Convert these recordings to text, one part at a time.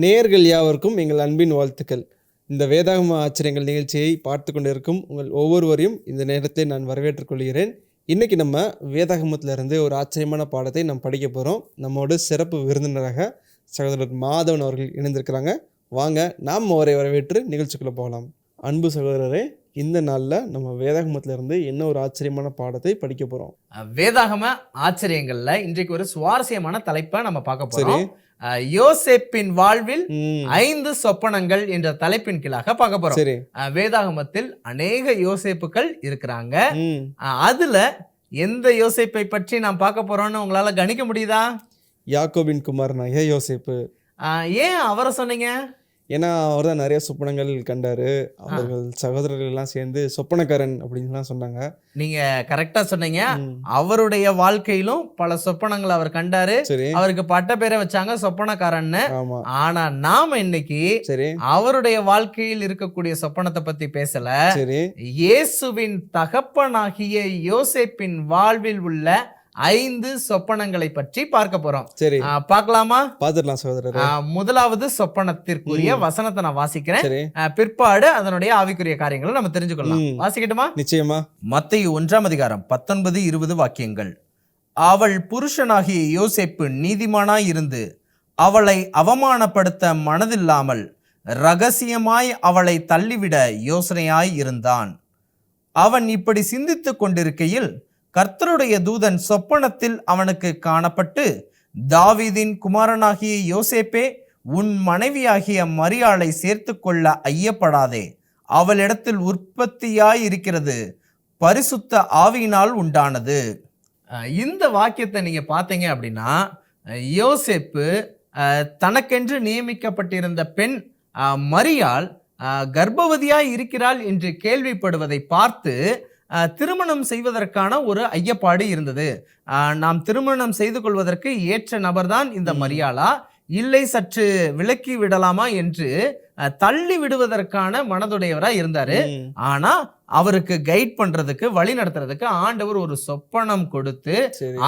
நேர்கள் யாவருக்கும் எங்கள் அன்பின் வாழ்த்துக்கள். இந்த வேதாகம ஆச்சரியங்கள் நிகழ்ச்சியை பார்த்து கொண்டிருக்கும் உங்கள் ஒவ்வொருவரையும் இந்த நேரத்தில் நான் வரவேற்றுக் கொள்கிறேன். இன்னைக்கு நம்ம வேதாகமத்துல இருந்து ஒரு ஆச்சரியமான பாடத்தை நாம் படிக்க போகிறோம் நம்மோடு சிறப்பு விருந்தினராக சகோதரர் மாதவன் அவர்கள் இணைந்திருக்கிறாங்க. வாங்க நாம் அவரை வரவேற்று நிகழ்ச்சிக்குள்ளே போகலாம். அன்பு சகோதரரே இந்த நாளில் நம்ம வேதாகமத்துல இருந்து என்ன ஒரு ஆச்சரியமான பாடத்தை படிக்க போகிறோம் வேதாகம ஆச்சரியங்கள்ல இன்றைக்கு ஒரு சுவாரஸ்யமான தலைப்பை நம்ம பார்க்க அஹ் யோசேப்பின் வாழ்வில் ஐந்து சொப்பனங்கள் என்ற தலைப்பின் கீழாக பார்க்க போறோம். வேதாகமத்தில் அநேக யோசேப்புகள் இருக்கிறாங்க. அதுல எந்த யோசேப்பை பற்றி நாம் பார்க்க போறோம்னு உங்களால கணிக்க முடியுதா? யாக்கோபின் குமாரனாகிய யோசேப்பு. அஹ் ஏன் அவரை சொன்னீங்க? ஏன்னா அவர் தான் நிறைய சொப்பனங்கள் கண்டாரு. அவர்கள் சகோதரர்கள் எல்லாம் சேர்ந்து சொப்பனக்காரன் அப்படின்லாம் சொன்னாங்க. நீங்க கரெக்டா சொன்னீங்க. அவருடைய வாழ்க்கையிலும் பல சொப்பனங்களை அவர் கண்டாரு. சரி. அவருக்கு பட்ட பேரை வச்சாங்க சொப்பனக்காரன்னு. ஆனா நாம இன்னைக்கு சரி. அவருடைய வாழ்க்கையில் இருக்கக்கூடிய சொப்பனத்தை பத்தி பேசல. சரி. இயேசுவின் தகப்பனாகிய யோசேப்பின் வாழ்வில் உள்ள ஐந்து சொப்பனங்களை பற்றி பார்க்க போறோம். சரி. பார்க்கலாமா? பாத்துடலாம் சகோதரர். முதலாவது சொப்பனத்திற்குரிய வசனத்தை நான் வாசிக்கிறேன். பிற்பாடு அதனுடைய ஆவிக்குரிய காரியங்களை நம்ம தெரிஞ்சுக்கொள்ளலாம். ம். வாசிக்கட்டுமா? நிச்சயமா. மத்திய ஒன்றாம் அதிகாரம் பத்தொன்பது இருபது வாக்கியங்கள். அவள் புருஷனாகிய யோசேப்பு நீதிமானாய் இருந்து அவளை அவமானப்படுத்த மனதில்லாமல் ரகசியமாய் அவளை தள்ளிவிட யோசனையாய் இருந்தான். அவன் இப்படி சிந்தித்துக் கொண்டிருக்கையில் கர்த்தருடைய தூதன் சொப்பனத்தில் அவனுக்கு காணப்பட்டு தாவீதின் குமாரனாகிய யோசேப்பே உன் மனைவியாகிய மரியாளை சேர்த்துக்கொள்ள ஐயப்படாதே. அவளிடத்தில் உற்பத்தியாய் இருக்கிறது பரிசுத்த ஆவியினால் உண்டானது. இந்த வாக்கியத்தை நீங்க பார்த்தீங்க அப்படின்னா யோசேப்பு தனக்கென்று நியமிக்கப்பட்டிருந்த பெண் மரியாள் கர்ப்பவதியாய் இருக்கிறாள் என்று கேள்விப்படுவதை பார்த்து திருமணம் செய்வதற்கான ஒரு ஐயப்பாடு இருந்தது. நாம் திருமணம் செய்து கொள்வதற்கு ஏற்ற நபர்தான் இந்த. மரியாளா? இல்லை சற்று விலக்கி விடலாமா என்று தள்ளி விடுவதற்கான மனதுடையவரா இருந்தாரு. ஆனா அவருக்கு கைட் பண்றதுக்கு வழி நடத்துறதுக்கு ஆண்டவர் ஒரு சொப்பனம் கொடுத்து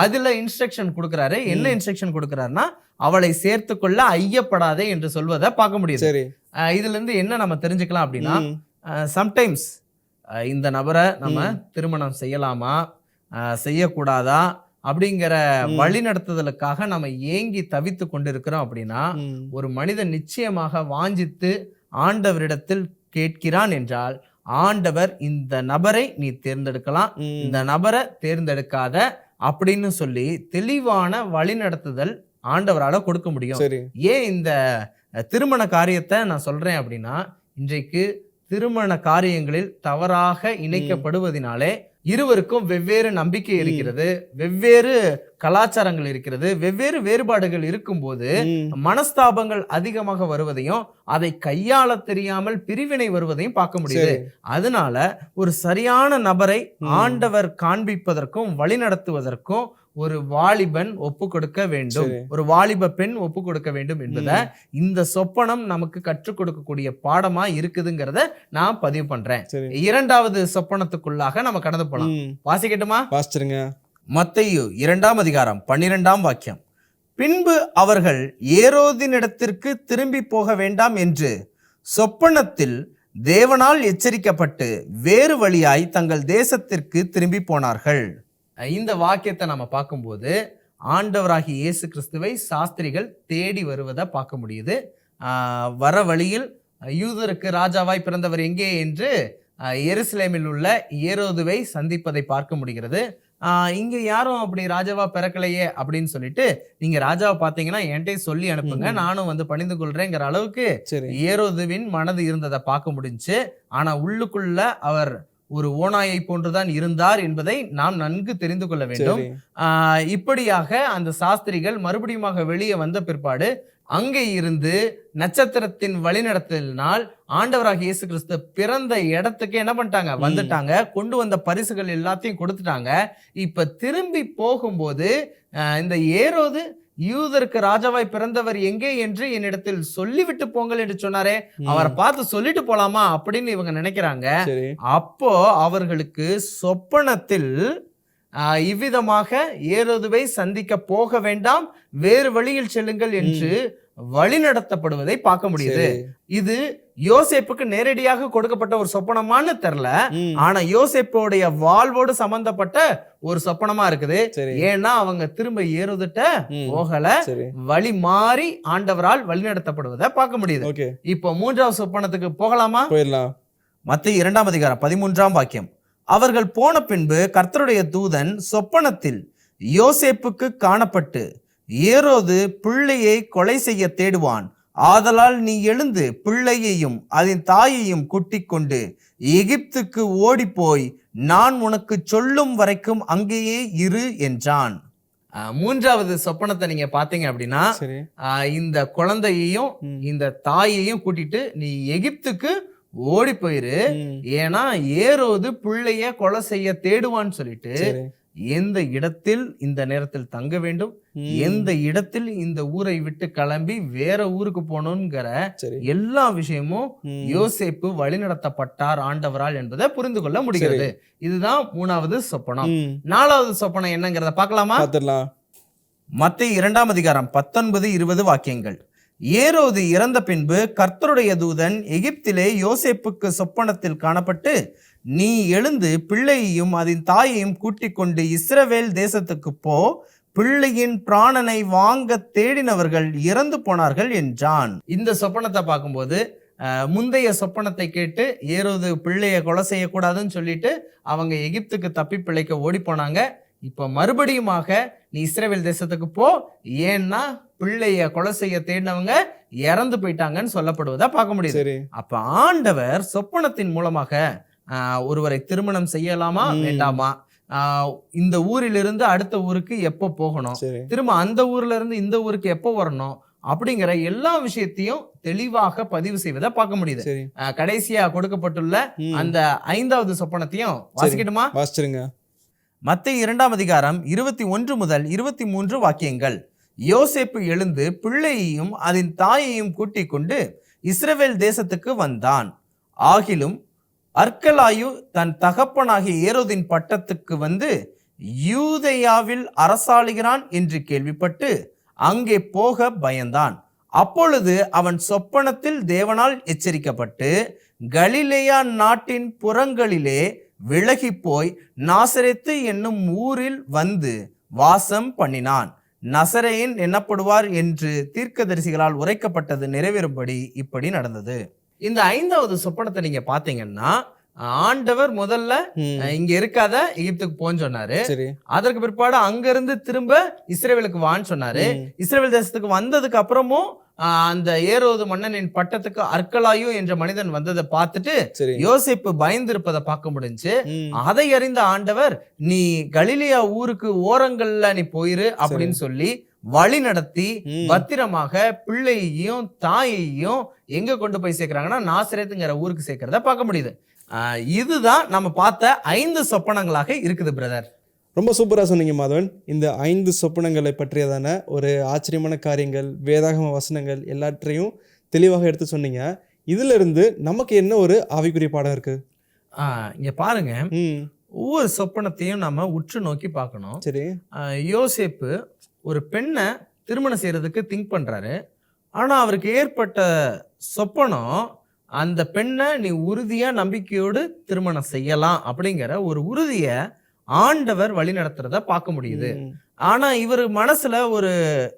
அதுல இன்ஸ்ட்ரக்ஷன் கொடுக்கறாரு. என்ன. இன்ஸ்ட்ரக்ஷன் கொடுக்கறாருன்னா அவளை சேர்த்து கொள்ள ஐயப்படாதே என்று சொல்வதை பார்க்க அஹ் இதுல இருந்து என்ன நம்ம தெரிஞ்சுக்கலாம் அப்படின்னா சம்டைம்ஸ் இந்த நபரை நம்ம. திருமணம் செய்யலாமா? செய்யக்கூடாதா? அப்படிங்கிற ம். வழி நடத்துதலுக்காக நம்ம ஏங்கி தவித்து கொண்டிருக்கிறோம் அப்படின்னா ஒரு மனிதன் நிச்சயமாக வாஞ்சித்து ஆண்டவரிடத்தில் கேட்கிறான் என்றால் ஆண்டவர் இந்த நபரை நீ தேர்ந்தெடுக்கலாம் இந்த நபரை தேர்ந்தெடுக்காத அப்படின்னு சொல்லி தெளிவான வழிநடத்துதல் ஆண்டவரால கொடுக்க முடியும். ஏன் இந்த திருமண காரியத்தை நான் சொல்றேன் அப்படின்னா இன்றைக்கு திருமண காரியங்களில் தவறாக இணைக்கப்படுவதினாலே இருவருக்கும் வெவ்வேறு நம்பிக்கை. இருக்கிறது வெவ்வேறு கலாச்சாரங்கள் இருக்கிறது வெவ்வேறு வேறுபாடுகள் இருக்கும்போது மனஸ்தாபங்கள் அதிகமாக வருவதையும் அதை கையாள தெரியாமல் பிரிவினை வருவதையும் பார்க்க முடியுது அதனால ஒரு சரியான நபரை. ஆண்டவர் காண்பிப்பதற்கும் வழிநடத்துவதற்கும் ஒரு வாலிபன் ஒப்பு கொடுக்க வேண்டும். ஒரு வாலிப பெண் ஒப்பு கொடுக்க வேண்டும் என்பதை இந்த சொப்பனம் நமக்கு கற்றுக் கொடுக்கக்கூடிய பாடமா இருக்குதுங்கிறத நான் பதிவு பண்றேன். இரண்டாவது சொப்பனத்துக்குள்ளாக நம்ம கடந்து போலாம். வாசிக்கட்டுமா? வாசிச்சிருங்க. மத்தேயு இரண்டாம் அதிகாரம் பன்னிரெண்டாம் வாக்கியம். பின்பு அவர்கள் ஏரோதினிடத்திற்கு திரும்பி போக வேண்டாம் என்று சொப்பனத்தில் தேவனால் எச்சரிக்கப்பட்டு வேறு வழியாய் தங்கள் தேசத்திற்கு திரும்பி போனார்கள். இந்த வாக்கியத்தை நம்ம பார்க்கும்போது ஆண்டவராகிய இயேசு கிறிஸ்துவை சாஸ்திரிகள் தேடி வருவதை பார்க்க முடியுது. வர வழியில் யூதருக்கு ராஜாவாய் பிறந்தவர் எங்கே என்று எருசலேமில் உள்ள ஏரோதுவை சந்திப்பதை பார்க்க முடிகிறது. இங்க யாரும் அப்படி ராஜாவா பிறக்கலையே அப்படின்னு சொல்லிட்டு நீங்க ராஜாவை பார்த்தீங்கன்னா என்கிட்ட சொல்லி அனுப்புங்க. நானும் வந்து பணிந்து கொள்றேங்கிற அளவுக்கு சரி. ஏரோதுவின் மனது இருந்ததை பார்க்க முடிஞ்சுச்சு ஆனா உள்ளுக்குள்ள அவர் ஒரு ஓநாயை போன்றுதான் இருந்தார் என்பதை நாம் நன்கு தெரிந்து கொள்ள வேண்டும். இப்படியாக அந்த சாஸ்திரிகள் மறுபடியுமாக வெளியே வந்த பிற்பாடு அங்கே இருந்து நட்சத்திரத்தின் வழிநடத்தலினால் ஆண்டவராகிய இயேசு கிறிஸ்து பிறந்த இடத்துக்கு என்ன பண்ணிட்டாங்க. வந்துட்டாங்க. கொண்டு வந்த பரிசுகள் எல்லாத்தையும் கொடுத்துட்டாங்க. இப்ப திரும்பி போகும்போது இந்த ஏரோது யூதருக்கு ராஜாவாய் பிறந்தவர் எங்கே என்று என்னிடத்தில் சொல்லிவிட்டு போங்கள் என்று சொன்னாரே. அவரை பார்த்து சொல்லிட்டு போலாமா அப்படின்னு இவங்க நினைக்கிறாங்க. அப்போ அவர்களுக்கு சொப்பனத்தில் இவ்விதமாக ஏரோதுவை சந்திக்க போக வேண்டாம் வேறு வழியில் செல்லுங்கள் என்று வழிநடத்தப்படுவதை பார்க்க முடியுது. இது யோசேப்புக்கு நேரடியாக கொடுக்கப்பட்ட ஒரு சொப்பனமான்னு தெரியல ஆனா யோசேப்போடைய வாழ்வோடு சம்பந்தப்பட்ட ஒரு சொப்பனமா இருக்குது. ஏன்னா அவங்க திரும்ப ஏறுதுட்ட போகல. வழி மாறி ஆண்டவரால் வழிநடத்தப்படுவதை பார்க்க முடியுது. இப்போ மூன்றாவது சொப்பனத்துக்கு போகலாமா? போயிடலாம். மத்திய இரண்டாம் அதிகாரம் பதிமூன்றாம் வாக்கியம். அவர்கள் போன பின்பு கர்த்தருடைய தூதன் சொப்பனத்தில் யோசேப்புக்கு காணப்பட்டு ஏரோது பிள்ளையை கொலை செய்ய தேடுவான். ஆதலால் நீ எழுந்து பிள்ளையையும் அதன் தாயையும் கூட்டிக் கொண்டு எகிப்துக்கு ஓடிப்போய் நான் உனக்கு சொல்லும் வரைக்கும் அங்கேயே இரு என்றான். மூன்றாவது சொப்பனத்தை நீங்க பாத்தீங்க அப்படின்னா இந்த குழந்தையையும் இந்த தாயையும் கூட்டிட்டு நீ எகிப்துக்கு ஓடி போயிரு ஏன்னா ஏரோது பிள்ளைய கொலை செய்ய தேடுவான்னு சொல்லிட்டு எந்த இடத்தில் இந்த நேரத்தில் தங்க வேண்டும்? எந்த இடத்தில் இந்த ஊரை விட்டு கிளம்பி வேற ஊருக்கு போகணுங்கிற எல்லா விஷயமும் யோசேப்பு வழிநடத்தப்பட்டார் ஆண்டவரால் என்பதை புரிந்து கொள்ள முடிகிறது. இதுதான் மூணாவது சொப்பனம். நாலாவது சொப்பனம் என்னங்கிறத பார்க்கலாமா? பார்த்துடலாம். மத்திய இரண்டாம் அதிகாரம் பத்தொன்பது இருபது வாக்கியங்கள். ஏரோது இறந்த பின்பு கர்த்தருடைய தூதன் எகிப்திலே யோசேப்புக்கு சொப்பனத்தில் காணப்பட்டு நீ எழுந்து பிள்ளையையும் அதன் தாயையும் கூட்டிக் கொண்டு இஸ்ரவேல் தேசத்துக்கு போ. பிள்ளையின் பிராணனை வாங்க தேடினவர்கள் இறந்து போனார்கள் என்றான். இந்த சொப்பனத்தை பார்க்கும்போது முந்தைய சொப்பனத்தை கேட்டு ஏரோது பிள்ளைய கொலை செய்யக்கூடாதுன்னு சொல்லிட்டு அவங்க எகிப்துக்கு தப்பி பிழைக்க ஓடி போனாங்க. இப்போ மறுபடியுமாக நீ இஸ்ரேல் தேசத்துக்கு போ. ஏன்னா பிள்ளைய கொலை செய்ய தேடினவங்க இறந்து போயிட்டாங்கன்னு சொல்லப்படுவதா பார்க்க முடியுது. அப்ப ஆண்டவர் சொப்பனத்தின் மூலமாக ஒருவரை திருமணம் செய்யலாமா. வேண்டாமா? இந்த ஊரிலிருந்து அடுத்த ஊருக்கு எப்போ போகணும்? திரும்ப அந்த ஊர்ல இருந்து இந்த ஊருக்கு எப்போ வரணும்? அப்படிங்கிற எல்லா விஷயத்தையும் தெளிவாக பதிவு செய்வதை பார்க்க முடியுது. கடைசியா கொடுக்கப்பட்டுள்ள அந்த ஐந்தாவது சொப்பனத்தையும் வாசிக்கட்டுமா? வாசிச்சிருங்க. மத்திய இரண்டாம் அதிகாரம் இருபத்தி ஒன்று முதல் இருபத்தி மூன்று வாக்கியங்கள். யோசேப்பு எழுந்து பிள்ளையையும் அதன் தாயையும் கூட்டிக் கொண்டு இஸ்ரவேல் தேசத்துக்கு வந்தான். ஆகிலும் அர்க்கலாயு தன் தகப்பனாகிய ஏரோதின் பட்டத்துக்கு வந்து யூதையாவில் அரசாளுகிறான் என்று கேள்விப்பட்டு அங்கே போக பயந்தான். அப்பொழுது அவன் சொப்பனத்தில் தேவனால் எச்சரிக்கப்பட்டு கலிலேயா நாட்டின் புறங்களிலே விலகி போய் நாசரேத்து என்னும் ஊரில் வந்து வாசம் பண்ணினான். நசரையின் எண்ணப்படுவார் என்று தீர்க்கதரிசிகளால் உரைக்கப்பட்டது நிறைவேறும்படி இப்படி நடந்தது. இந்த ஐந்தாவது சொப்பனத்தை நீங்க பாத்தீங்கன்னா ஆண்டவர் முதல்ல இங்க இருக்காத எகிப்துக்கு போன்னு சொன்னாரு. அதற்கு பிற்பாடு அங்க இருந்து திரும்ப இஸ்ரேவேலுக்கு வான்னு சொன்னாரு. ம், இஸ்ரேல் தேசத்துக்கு வந்ததுக்கு அப்புறமும் அந்த ஏரோது மன்னனின் பட்டத்துக்கு அர்க்கலாயு என்ற மனிதன் வந்ததை பார்த்துட்டு யோசேப்பு பயந்திருப்பதை பார்க்க முடிஞ்சு அதை அறிந்த ஆண்டவர் நீ கலிலியா ஊருக்கு ஓரங்கள்ல நீ போயிரு அப்படின்னு சொல்லி வழி நடத்தி பத்திரமாக பிள்ளையையும் தாயையும் எங்க கொண்டு போய் சேர்க்கறாங்கன்னா நாசரேத்துங்கிற ஊருக்கு சேர்க்கிறத பார்க்க முடியுது. இதுதான் நம்ம பார்த்த ஐந்து சொப்பனங்களாக இருக்குது பிரதர் ரொம்ப சூப்பராக சொன்னீங்க மாதவன். இந்த ஐந்து சொப்பனங்களை பற்றியதான ஒரு ஆச்சரியமான காரியங்கள் வேதாகம வசனங்கள் எல்லாற்றையும் தெளிவாக எடுத்து சொன்னீங்க. இதுல இருந்து நமக்கு என்ன ஒரு ஆவிக்குரிய பாடம் இருக்கு? இங்க பாருங்க. ஒவ்வொரு சொப்பனத்தையும் நம்ம உற்று நோக்கி பார்க்கணும். சரி. யோசேப்பு ஒரு பெண்ணை திருமணம் செய்யறதுக்கு திங்க் பண்றாரு. ஆனா அவருக்கு ஏற்பட்ட சொப்பனம் அந்த பெண்ணை நீ உறுதியா நம்பிக்கையோடு திருமணம் செய்யலாம் அப்படிங்கிற ஒரு உறுதிய ஆண்டவர் வழி நடத்துறத பார்க்க முடியுது. ஆனா இவர் மனசுல ஒரு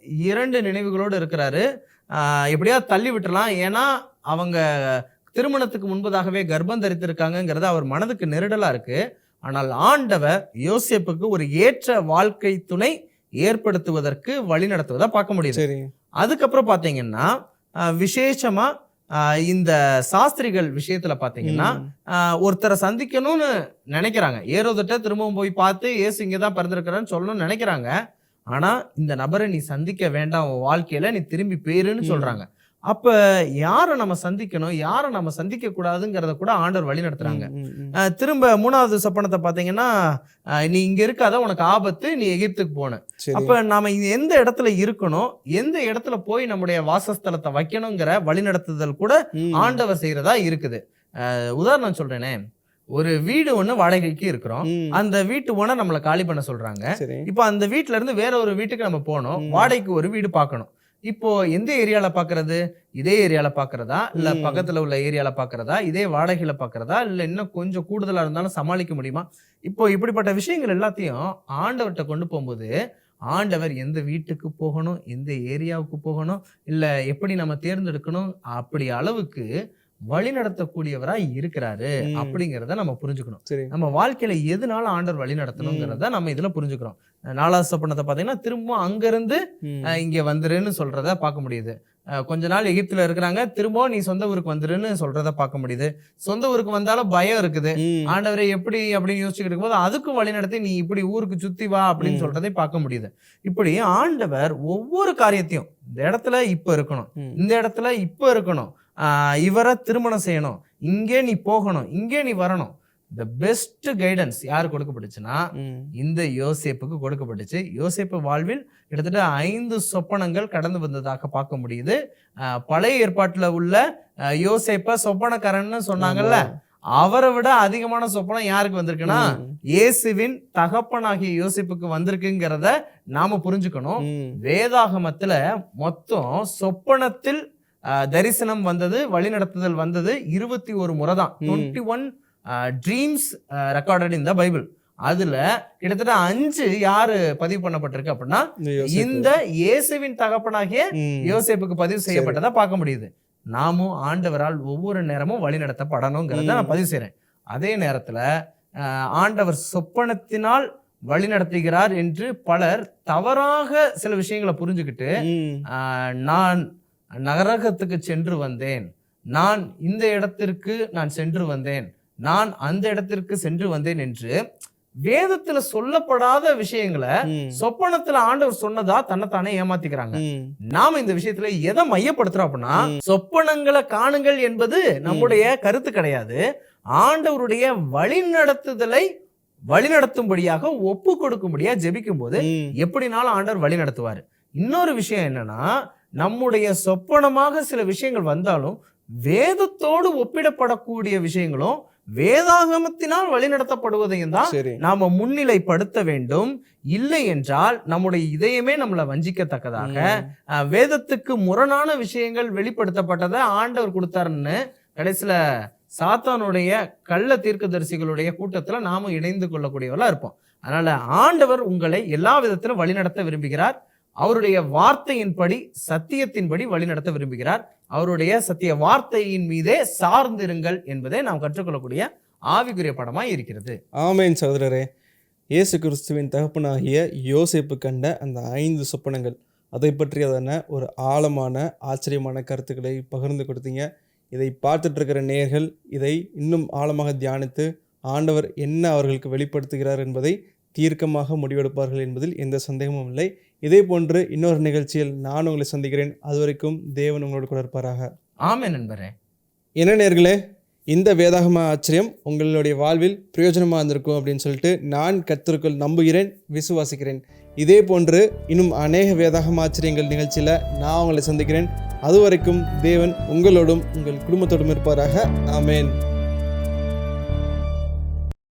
இரண்டு நினைவுகளோடு இருக்கிறாரு. எப்படியா தள்ளி விட்டுறலாம். ஏன்னா அவங்க திருமணத்துக்கு முன்பதாகவே கர்ப்பம் தரித்திருக்காங்கங்கிறது அவர் மனதுக்கு நெருடலா இருக்கு. ஆனால் ஆண்டவர் யோசேப்புக்கு ஒரு ஏற்ற வாழ்க்கை துணை ஏற்படுத்துவதற்கு வழி நடத்துவதை பார்க்க முடியுது. சரி. அதுக்கப்புறம் பாத்தீங்கன்னா ஆஹ் விசேஷமா இந்த சாஸ்திரிகள் விஷயத்துல பாத்தீங்கன்னா ஒருத்தரை சந்திக்கணும்னு நினைக்கிறாங்க. ஏரோதட்ட திரும்பவும் போய் பார்த்து ஏசு இங்கே தான் பிறந்திருக்கிறேன்னு சொல்லணும்னு நினைக்கிறாங்க. ஆனா இந்த நபரை நீ சந்திக்க வேண்டாம் உன் வாழ்க்கையில நீ திரும்பி போயிருன்னு. சொல்றாங்க. அப்ப யாரை நம்ம சந்திக்கணும்? யாரை நம்ம சந்திக்க கூடாதுங்கிறத கூட ஆண்டவர் வழி நடத்துறாங்க திரும்ப மூணாவது சொப்பனத்தை பாத்தீங்கன்னா நீ இங்க இருக்காத உனக்கு ஆபத்து நீ எகிப்துக்கு போன. அப்ப நாம எந்த இடத்துல இருக்கணும்? எந்த இடத்துல போய் நம்முடைய வாசஸ்தலத்தை வைக்கணுங்கிற வழிநடத்துதல் கூட ஆண்டவர் செய்யறதா இருக்குது. உதாரணம் சொல்றேனே. ஒரு வீடு ஒண்ணு வாடகைக்கு இருக்கிறோம். அந்த வீட்டு ஓனர் நம்மளை காலி பண்ண சொல்றாங்க. இப்போ அந்த வீட்ல இருந்து வேற ஒரு வீட்டுக்கு நம்ம போகணும். ம். வாடகைக்கு ஒரு வீடு பார்க்கணும் இப்போ எந்த ஏரியால பாக்குறது? இதே ஏரியால பாக்குறதா? இல்ல. பக்கத்துல உள்ள ஏரியால பாக்குறதா? இதே வாடகையில பாக்குறதா? இல்ல இன்னும் கொஞ்சம் கூடுதலா இருந்தாலும் சமாளிக்க முடியுமா? இப்போ இப்படிப்பட்ட விஷயங்கள் எல்லாத்தையும் ஆண்டவர்கிட்ட கொண்டு போகும்போது ஆண்டவர் எந்த வீட்டுக்கு போகணும்? எந்த ஏரியாவுக்கு போகணும்? இல்ல எப்படி நம்ம தேர்ந்தெடுக்கணும்? அப்படி அளவுக்கு வழி நடத்தக்கூடியவரா இருக்கிறாரு. அப்படிங்கிறத நம்ம புரிஞ்சுக்கணும் நம்ம வாழ்க்கையில எதுனால ஆண்டவர் வழி நடத்தணுங்கிறத நம்ம இதுல புரிஞ்சுக்கிறோம் நாலாவது சொப்பனத்தை பாத்தீங்கன்னா திரும்பவும் அங்கிருந்து ம். அஹ், இங்க வந்துருன்னு சொல்றத பார்க்க முடியுது கொஞ்ச நாள் எகிப்துல இருக்கிறாங்க திரும்பவும் நீ சொந்த ஊருக்கு வந்துருன்னு சொல்றத பார்க்க முடியுது சொந்த ஊருக்கு வந்தாலும் பயம் இருக்குது. ஆண்டவரை எப்படி அப்படின்னு யோசிச்சுக்கிட்டு இருக்கும்போது அதுக்கும் வழி நடத்தி நீ இப்படி ஊருக்கு சுத்தி வா அப்படின்னு. சொல்றதை பார்க்க முடியுது இப்படி ஆண்டவர் ஒவ்வொரு காரியத்தையும் இந்த இடத்துல இப்ப இருக்கணும். இந்த இடத்துல இப்ப இருக்கணும் இவரை திருமணம் செய்யணும் இங்கே நீ போகணும் இங்கே நீ வரணும் த பெஸ்ட் கைடன்ஸ் யார் கொடுக்கப்பட்டுச்சுன்னா. இந்த யோசேப்புக்கு கொடுக்கப்பட்டுச்சு யோசேப்பு வாழ்வில் கிட்டத்தட்ட ஐந்து சொப்பனங்கள் கடந்து வந்ததாக பார்க்க முடியுது பழைய ஏற்பாட்டுல உள்ள யோசேப்ப சொப்பனக்காரன்னு சொன்னாங்கல்ல. அவரை விட அதிகமான சொப்பனம் யாருக்கு வந்திருக்குன்னா. இயேசுவின் தகப்பனாகிய யோசேப்புக்கு வந்திருக்குங்கிறத நாம புரிஞ்சுக்கணும். வேதாகமத்துல மொத்தம் சொப்பனத்தில் தரிசனம் வந்தது வழிநடத்துதல் வந்தது இருபத்தி ஒரு முறை தான். Twenty one dreams recorded in the Bible அதுல கிட்டத்தட்ட அஞ்சு யாரு பதிவு பண்ணப்பட்டிருக்கு அப்படின்னா இந்த இயேசுவின் தகப்பனாகிய. யோசேப்புக்கு பதிவு செய்யப்பட்டதா பார்க்க முடியுது. நாமும் ஆண்டவரால் ஒவ்வொரு நேரமும் வழிநடத்தப்படணுங்கிறத நான் ம். பதிவு செய்றேன். அதே நேரத்துல ஆண்டவர் சொப்பனத்தினால் வழிநடத்துகிறார் என்று பலர் தவறாக சில விஷயங்களை புரிஞ்சுக்கிட்டு நான் நகரகத்துக்கு சென்று வந்தேன். நான் இந்த இடத்திற்கு நான் சென்று வந்தேன். நான் அந்த இடத்திற்கு சென்று வந்தேன் என்று வேதத்துல சொல்லப்படாத விஷயங்களை. சொப்பனத்துல ஆண்டவர் சொன்னதா தன்னைத்தானே ஏமாத்திக்கிறாங்க. நாம இந்த விஷயத்துல எதை மையப்படுத்துறோம் அப்படின்னா சொப்பனங்களை காணுங்கள் என்பது நம்முடைய கருத்து கிடையாது. ஆண்டவருடைய வழிநடத்துதலை வழிநடத்தும்படியாக ஒப்பு கொடுக்கும்படியா ஜெபிக்கும் போது. எப்படினாலும் ஆண்டவர் வழி நடத்துவார் இன்னொரு விஷயம் என்னன்னா நம்முடைய சொப்பனமாக சில விஷயங்கள் வந்தாலும் வேதத்தோடு ஒப்பிடப்படக்கூடிய விஷயங்களும் வேதாகமத்தினால் வழிநடத்தப்படுவதையும் தான் நாம முன்னிலைப்படுத்த வேண்டும். இல்லை என்றால் நம்முடைய இதயமே நம்மளை வஞ்சிக்கத்தக்கதாக. வேதத்துக்கு முரணான விஷயங்கள் வெளிப்படுத்தப்பட்டதை ஆண்டவர் கொடுத்தாருன்னு கடைசியில சாத்தானுடைய கள்ள தீர்க்கதரிசிகளுடைய கூட்டத்துல நாம இணைந்து கொள்ளக்கூடியவர்களா இருப்போம். அதனால ஆண்டவர் உங்களை எல்லா விதத்திலும் வழிநடத்த விரும்புகிறார். அவருடைய வார்த்தையின்படி சத்தியத்தின்படி வழிநடத்த விரும்புகிறார். அவருடைய சத்திய வார்த்தையின் மீதே சார்ந்திருங்கள் என்பதை நாம் கற்றுக்கொள்ளக்கூடிய ஆவிக்குரிய படமாய் இருக்கிறது. ஆமேன் சகோதரரே. இயேசு கிறிஸ்துவின் தகப்பனாகிய யோசிப்பு கண்ட அந்த ஐந்து சொப்பனங்கள் அதை பற்றியதான ஒரு ஆழமான ஆச்சரியமான கருத்துக்களை பகிர்ந்து கொடுத்தீங்க. இதை பார்த்துட்டு இருக்கிற நேர்கள் இதை இன்னும் ஆழமாக தியானித்து ஆண்டவர் என்ன அவர்களுக்கு வெளிப்படுத்துகிறார் என்பதை தீர்க்கமாக முடிவெடுப்பார்கள் என்பதில் எந்த சந்தேகமும் இல்லை. இதே போன்று இன்னொரு நிகழ்ச்சியில் நான் உங்களை சந்திக்கிறேன். அதுவரைக்கும் தேவன் உங்களோடு கூட இருப்பாராக. ஆமே நண்பரே. என்ன நேர்களே இந்த வேதாகம ஆச்சரியம் உங்களுடைய வாழ்வில் பிரயோஜனமாக இருந்திருக்கும் அப்படின்னு சொல்லிட்டு நான் கர்த்தருக்குள் நம்புகிறேன் விசுவாசிக்கிறேன். இதே போன்று இன்னும் அநேக வேதாகம ஆச்சரியங்கள் நிகழ்ச்சியில் நான் உங்களை சந்திக்கிறேன். அதுவரைக்கும் தேவன் உங்களோடும் உங்கள் குடும்பத்தோடும் இருப்பாராக. ஆமென்.